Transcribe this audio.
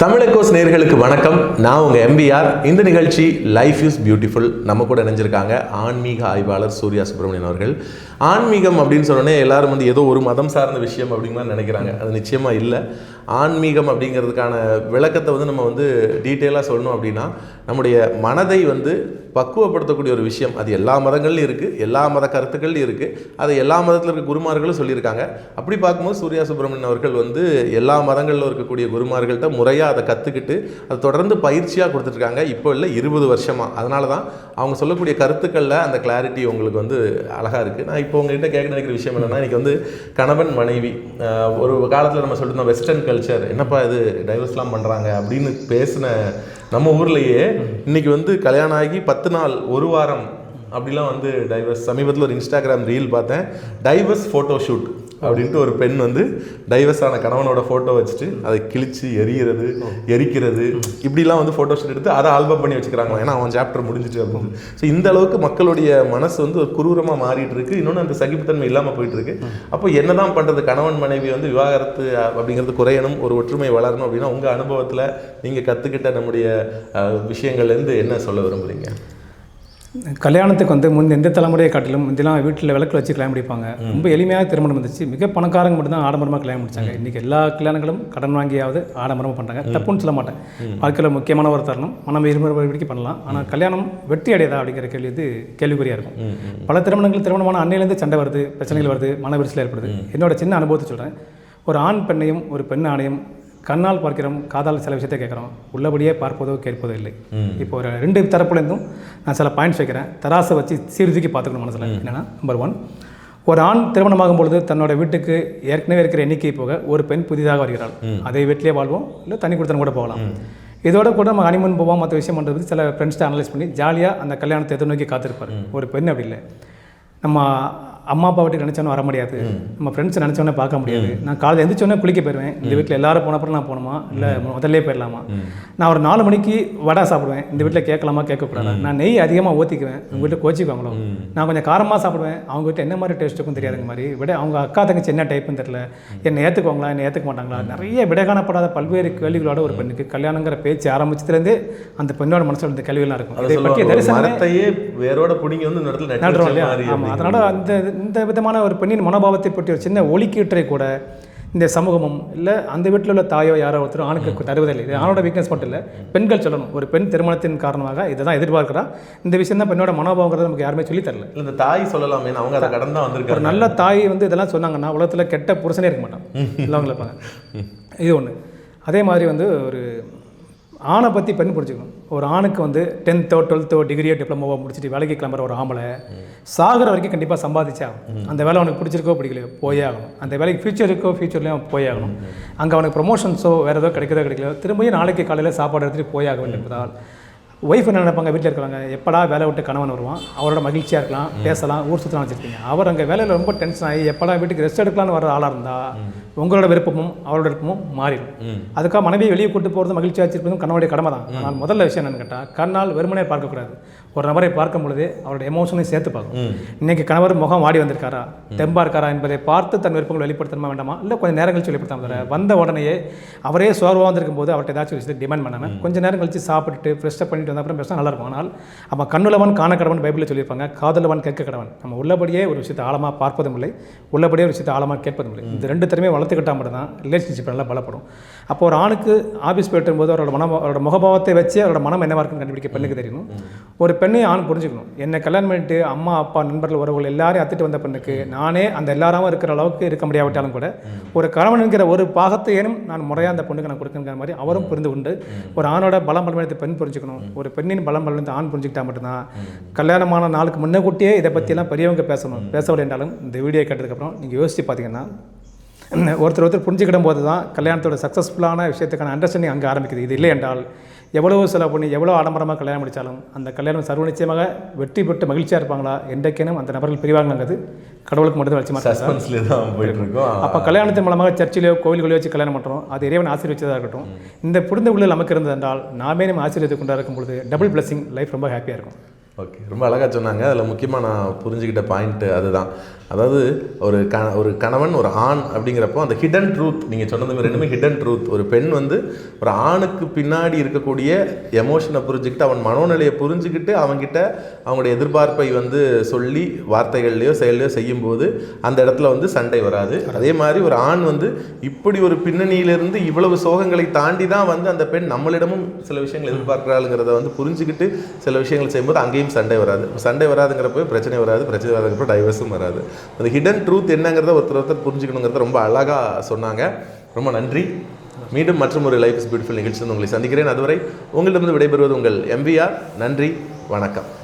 தமிழக்கோஸ் நேர்களுக்கு வணக்கம். நான் உங்கள் எம்பிஆர் இந்த நிகழ்ச்சி லைஃப் இஸ் பியூட்டிஃபுல் நம்ம கூட இணைஞ்சிருக்காங்க ஆன்மீக ஆய்வாளர் சூர்யா சுப்பிரமணியன் அவர்கள். ஆன்மீகம் அப்படின்னு சொன்னோடனே எல்லாரும் வந்து ஏதோ ஒரு மதம் சார்ந்த விஷயம் அப்படிங்கிற நினைக்கிறாங்க. அது நிச்சயமாக இல்லை. ஆன்மீகம் அப்படிங்கிறதுக்கான விளக்கத்தை வந்து நம்ம வந்து டீட்டெயிலாக சொல்லணும் அப்படின்னா நம்முடைய மனதை வந்து பக்குவப்படுத்தக்கூடிய ஒரு விஷயம். அது எல்லா மதங்கள்லையும் இருக்குது எல்லா மத கருத்துக்கள்லையும் இருக்குது அதை எல்லா மதத்தில் இருக்க குருமார்களும் சொல்லியிருக்காங்க. அப்படி பார்க்கும்போது சூர்யா சுப்பிரமணியன் அவர்கள் வந்து எல்லா மதங்களில் இருக்கக்கூடிய குருமார்கள்ட்ட முறையாக அதை கற்றுக்கிட்டு அதை தொடர்ந்து பயிற்சியாக கொடுத்துட்ருக்காங்க. இப்போ இல்லை இருபது வருஷமாக அதனால தான் அவங்க சொல்லக்கூடிய கருத்துக்களில் அந்த கிளாரிட்டி உங்களுக்கு வந்து அழகாக இருக்குது நான் இப்போ உங்ககிட்ட கேட்க நினைக்கிற விஷயம் என்னென்னா இன்றைக்கி வந்து கணவன் மனைவி ஒரு காலத்தில் நம்ம சொல்லியிருந்தோம் வெஸ்டர்ன் கல்ச்சர் என்னப்பா இது டைவர்ஸ்லாம் பண்ணுறாங்க அப்படின்னு பேசின நம்ம ஊர்லேயே இன்னைக்கு வந்து கல்யாணம் ஆகி பத்து நாள் ஒரு வாரம் அப்படிலாம் வந்து டைவர்ஸ் சமீபத்தில் ஒரு இன்ஸ்டாகிராம் ரீல் பார்த்தேன். டைவர்ஸ் ஃபோட்டோ ஷூட் அப்படின்ட்டு ஒரு பெண் வந்து டைவர்ஸ் ஆன கணவனோட ஃபோட்டோ வச்சுட்டு அதை கிழிச்சு எரியறது எரிக்கிறது இப்படிலாம் வந்து ஃபோட்டோ ஷூட் எடுத்து அதை ஆல்பம் பண்ணி வச்சுக்கிறாங்களா ஏன்னா அவன் சாப்டர் முடிஞ்சிட்டு அப்படின்னு. ஸோ இந்த அளவுக்கு மக்களுடைய மனசு வந்து ஒரு குரூரமாக மாறிட்டு இருக்கு. இன்னொன்று அந்த சகிப்புத்தன்மை இல்லாமல் போயிட்டு இருக்கு. அப்போ என்னதான் பண்ணுறது கணவன் மனைவி வந்து விவாகரத்து அப்படிங்கிறது குறையணும் ஒரு ஒற்றுமை வளரணும் அப்படின்னா உங்கள் அனுபவத்தில் நீங்கள் கற்றுக்கிட்ட நம்முடைய விஷயங்கள்லேருந்து என்ன சொல்ல விரும்புறீங்க? கல்யாணத்துக்கு வந்து முன் எந்த தலைமுறையை காட்டிலும் முந்திலாம் வீட்டில் விளக்கு வச்சு கல்யாணம் முடிப்பாங்க. ரொம்ப எளிமையாக திருமணம் வந்துச்சு. மிக பணக்காரங்க மட்டும்தான் ஆடம்பரமாக கல்யாணம் முடிச்சாங்க. இன்றைக்கி எல்லா கல்யாணங்களும் கடன் வாங்கியாவது ஆடம்பரமாக பண்ணுறாங்க தப்புன்னு சொல்ல மாட்டேன். வாழ்க்கையில் முக்கியமான ஒரு தருணம். மனம் இருமுறை வரைக்கும் பண்ணலாம் ஆனால் கல்யாணம் வெற்றி அடையதா அப்படிங்கிற கேள்வி இது கேள்விக்குறியாக இருக்கும். பல திருமணங்கள் திருமணமான அன்னையிலேருந்து சண்டை வருது பிரச்சனைகள் வருது மன விரிசல் ஏற்படுது. என்னோட சின்ன அனுபவத்தை சொல்கிறேன் ஒரு ஆண் பெண்ணையும் ஒரு பெண் ஆணையும் கண்ணால் பார்க்கிறோம் காதால் சில விஷயத்தை கேட்குறோம். உள்ளபடியே பார்ப்பதோ கேட்பதோ இல்லை. இப்போ ஒரு ரெண்டு தரப்புலேருந்தும் நான் சில பாயிண்ட்ஸ் வைக்கிறேன். தராசை வச்சு சீர்தூக்கி பார்த்துக்கணும் மனசில். என்னென்னா நம்பர் ஒன் ஒரு ஆண் திருமணமாகும் பொழுது தன்னோட வீட்டுக்கு ஏற்கனவே இருக்கிற எண்ணிக்கை போக ஒரு பெண் புதிதாக வருகிறாள். அதே வீட்டிலே வாழ்வோம் இல்லை தண்ணி கொடுத்தன கூட போகலாம். இதோட கூட நம்ம ஹனிமூன் போவோம் மற்ற விஷயம் பண்ணுறது சில ஃப்ரெண்ட்ஸ்ட்டு அனலைஸ் பண்ணி ஜாலியாக அந்த கல்யாணத்தை எதிர்நோக்கி காத்திருப்பார். ஒரு பெண் அப்படி இல்லை. நம்ம அம்மா அப்பா வீட்டுக்கு நினச்சோன்னே வர முடியாது. நம்ம ஃப்ரெண்ட்ஸ் நினச்சோன்னே பார்க்க முடியாது. நான் காலையில் எந்திரிச்சோன்னே குளிக்க போயிடுவேன் இந்த வீட்டில் எல்லாரும் போன அப்புறம் நான் போகணுமா? இல்லை முதல்லே போயிடலாமா நான் ஒரு நாலு மணிக்கு வடை சாப்பிடுவேன். இந்த வீட்டில் கேட்கலாமா கேட்கக்கூடாதா? நான் நெய் அதிகமாக ஊற்றிக்குவேன் உங்கள் வீட்டில் கோச்சிக்குவாங்களோ? நான் கொஞ்சம் காரமாக சாப்பிடுவேன். அவங்க வீட்டில் என்ன மாதிரி டேஸ்ட் இருக்கும் தெரியாதுங்க மாதிரி. விட அவங்க அக்கா தங்கச்சி என்ன டைப்புன்னு தெரியல. என்னை ஏற்றுக்குவாங்களா என்னை ஏற்றுக்க மாட்டாங்களா? நிறைய விட காணப்படாத பல்வேறு கேள்விகளோட ஒரு பெண்ணுக்கு கல்யாணங்கிற பேச்சு ஆரம்பிச்சதுலேருந்தே அந்த பெண்ணோட மனசில் இந்த கேள்விகள்லாம் இருக்கும். அதை இதை தரிசனமே மரத்தையே வேரோட பிடிங்கி வந்து மாதிரி ஆமாம் அதனால் அந்த இந்த விதமான ஒரு பெண்ணின் மனோபாவத்தை பற்றி ஒரு சின்ன ஒலிக்கீற்றை கூட இந்த சமூகமும் இல்லை அந்த வீட்டில் உள்ள தாயோ யாரோ ஒருத்தர் ஆணுக்கு தருவதில்லை. இது ஆணோட வீக்னஸ் மட்டும் இல்லை பெண்கள் சொல்லணும். ஒரு பெண் திருமணத்தின் காரணமாக இதை தான் எதிர்பார்க்கிறா. இந்த விஷயம் தான் பெண்ணோட மனோபாவங்கிறத நமக்கு யாருமே சொல்லித் தரல. இல்ல இந்த தாய் சொல்லலாமே அவங்க அதை கடன் தான் ஒரு வந்திருக்காங்க நல்ல தாய் வந்து இதெல்லாம் சொன்னாங்கன்னா உலகத்தில் கெட்ட புருஷனே இருக்க மாட்டான். இல்லவங்கள இருப்பாங்க இது ஒன்று அதே மாதிரி வந்து ஒரு ஆணை பற்றி பெண் புரிஞ்சுக்கணும் ஒரு ஆணுக்கு வந்து டென்த்தோ டுவெல்த்தோ டிகிரியோ டிப்ளமோவோ முடிச்சுட்டு வேலைக்கு கிளம்புற ஒரு ஆம்பளை சாகிற வரைக்கும் கண்டிப்பாக சம்பாதிச்சே அந்த வேலை அவனுக்கு பிடிச்சிருக்கோ பிடிக்கலையோ போயே ஆகணும். அந்த வேலைக்கு ஃபியூச்சர் இருக்கோ ஃபியூச்சர்லேயும் போயே ஆகணும். அங்கே அவனுக்கு ப்ரொமோஷன்ஸோ வேறு ஏதோ கிடைக்கிறதோ கிடைக்கலையோ திரும்பியும் நாளைக்கு காலையில் சாப்பாடு எடுத்துகிட்டு போய் ஆக வேண்டும் என்பதால் ஒய்ஃப் என்ன நினைப்பாங்க? வீட்டில் இருக்கிறாங்க எப்படா வேலை விட்டு கணவன் வருவான்? அவரோட மகிழ்ச்சியாக இருக்கலாம் பேசலாம் ஊர் சுற்றலாம் வச்சுருக்கீங்க அவர் அங்கே வேலையில் ரொம்ப டென்ஷன் ஆகி எப்படா வீட்டுக்கு ரெஸ்ட் எடுக்கலாம்னு வர ஆளாக இருந்தால் உங்களோட விருப்பமும் அவரோட விருப்பமும் மாறிடும். அதுக்காக மனைவியை வெளியே கூட்டு போகிறது மகிழ்ச்சியாக வச்சிருப்பதும் கணவனுடைய கடமை தான். ஆனால் முதல்ல விஷயம் என்னன்னு கேட்டால் கண்ணால் வெறுமனே பார்க்கக்கூடாது. ஒரு நபரை பார்க்கும் பொழுது அவரோட எமோஷனையும் சேர்த்து பார்க்கணும். இன்னைக்கு கணவர் முகம் வாடி வந்திருக்காரா? தெம்பா இருக்காரா என்பதை பார்த்து தன் விருப்பங்கள் வெளிப்படுத்தணுமா வேண்டாமா? இல்லை கொஞ்சம் நேரம் கழிச்சு வெளிப்படுத்தாம வந்த உடனேயே அவரே சோர்வாக வந்திருக்கும் போது அவர்கிட்ட ஏதாச்சும் விஷயத்தை டிமாண்ட் பண்ணாமல் கொஞ்சம் நேரம் கழிச்சு சாப்பிட்டுட்டு ஃப்ரெஷ்ஷப் பண்ணிட்டு வந்த அப்புறம் பேசினா நல்லா இருக்கும் ஆனால் நம்ம கண்ணுலவன் காண கடவன் பைபிளில் சொல்லியிருப்பாங்க காதலவன் கேட்க கடவன் நம்ம உள்ளபடியே ஒரு விஷயத்தை ஆழமாக பார்ப்பதும் இல்லை உள்ளபடியே ஒரு விஷயத்தை ஆழமாக கேட்பதும் இல்லை. இந்த ரெண்டு திறமையை வளர்த்துக்கிட்டா மட்டும்தான் ரிலேஷன்ஷிப் நல்லா பலப்படும். அப்போ ஒரு ஆணுக்கு ஆஃபீஸ் போயிட்டு இருக்கும்போது அவரோட மன அவரோட முகபாவத்தை வச்சு அவரோட மனம் என்னவா இருக்குன்னு கண்டுபிடிக்க பெண்ணுக்கு தெரியணும் ஒரு பெண்ணை ஆண் புரிஞ்சுக்கணும். என்னை கல்யாணம் பண்ணிட்டு அம்மா அப்பா நண்பர்கள் உறவுகள் எல்லாரையும் அத்துட்டு வந்த பெண்ணுக்கு நானே அந்த எல்லாராவும் இருக்கிற அளவுக்கு இருக்க முடியாவிட்டாலும் கூட ஒரு கணவன் என்கிற ஒரு பாகத்தை ஏனும் நான் முறையாக அந்த பெண்ணுக்கு நான் கொடுக்குங்கிற மாதிரி அவரும் புரிந்து கொண்டு ஒரு ஆணோட பலம் பலமடைத்த பெண் புரிஞ்சுக்கணும். ஒரு பெண்ணின் பலம் பலமடைந்த ஆண் புரிஞ்சுக்கிட்டா மட்டும்தான் கல்யாணமான நாளுக்கு முன்னக்கூட்டியே இதை பற்றியெல்லாம் பெரியவங்க பேசணும். பேசவில்லை என்றாலும் இந்த வீடியோ கேட்டதுக்கப்புறம் நீங்கள் யோசித்து பார்த்தீங்கன்னா ஒருத்தர் ஒருத்தர் புரிஞ்சுக்கிடும் போது தான் கல்யாணத்தோட சக்ஸஸ்ஃபுல்லான விஷயத்துக்கான அண்டர்ஸ்டாண்டிங் அங்கே ஆரம்பிக்குது. இது இல்லை என்றால் எவ்வளவு செலவு பண்ணி எவ்வளோ ஆடம்பரமாக கல்யாணம் முடித்தாலும் அந்த கல்யாணம் சர்வ நிச்சயமாக வெற்றி பெற்று மகிழ்ச்சியாக இருப்பாங்களா? என்றைக்கேனும் அந்த நபர்கள் பிரிவாங்கங்கிறது கடவுளுக்கு மட்டும் வச்சு மாட்டாங்க சஸ்பென்ஸ்ல தான் போயிட்டு இருக்கோம் அப்போ கல்யாணத்தின் மூலமாக சர்ச்சிலையோ கோவில்களையோ வச்சு கல்யாணம் பண்ணுறோம் அது இறைவன் ஆசீர்வச்சதாக இருக்கட்டும். இந்த புரிந்து கொள்ள நமக்கு இருந்தது என்றால் நாமே நம்ம ஆசீர்வதித்து கொண்டா இருக்கும் பொழுது டபுள் பிளஸிங் லைஃப் ரொம்ப ஹாப்பியாக இருக்கும். ஓகே ரொம்ப அழகாக சொன்னாங்க. அதில் முக்கியமாக நான் புரிஞ்சுக்கிட்ட பாயிண்ட்டு அதுதான். அதாவது ஒரு க ஒரு கணவன் ஒரு ஆண் அப்படிங்கிறப்போ அந்த ஹிடன் ட்ரூத் நீங்கள் சொன்னது ரெண்டுமே ஹிடன் ட்ரூத் ஒரு பெண் வந்து ஒரு ஆணுக்கு பின்னாடி இருக்கக்கூடிய எமோஷனை புரிஞ்சுக்கிட்டு அவன் மனோநிலையை புரிஞ்சுக்கிட்டு அவன்கிட்ட அவங்களுடைய எதிர்பார்ப்பை வந்து சொல்லி வார்த்தைகள்லையோ செயல்லையோ செய்யும்போது அந்த இடத்துல வந்து சண்டை வராது. அதே மாதிரி ஒரு ஆண் வந்து இப்படி ஒரு பின்னணியிலிருந்து இவ்வளவு சோகங்களை தாண்டி தான் வந்து அந்த பெண் நம்மளிடமும் சில விஷயங்கள் எதிர்பார்க்கிறாளுங்கிறத வந்து புரிஞ்சுக்கிட்டு சில விஷயங்கள் செய்யும்போது அங்கேயும் சண்டை வராது. சண்டை வராதுங்கிறப்ப பிரச்சனை வராது. பிரச்சனை வராதுங்கிறப்ப டைவர்ஸும் வராது. அந்த ஹிடன் ட்ரூத் என்னங்கிறத ஒருத்தர் ஒருத்தர் புரிஞ்சுக்கணுங்கிறத ரொம்ப அழகாக சொன்னாங்க. ரொம்ப நன்றி. மீண்டும் மற்றும் ஒரு லைஃப் இஸ் பியூட்டிஃபுல் நிகழ்ச்சி உங்களை சந்திக்கிறேன். அதுவரை உங்களிடமிருந்து விடைபெறுவது உங்கள் எம்பிஆர் நன்றி. வணக்கம்.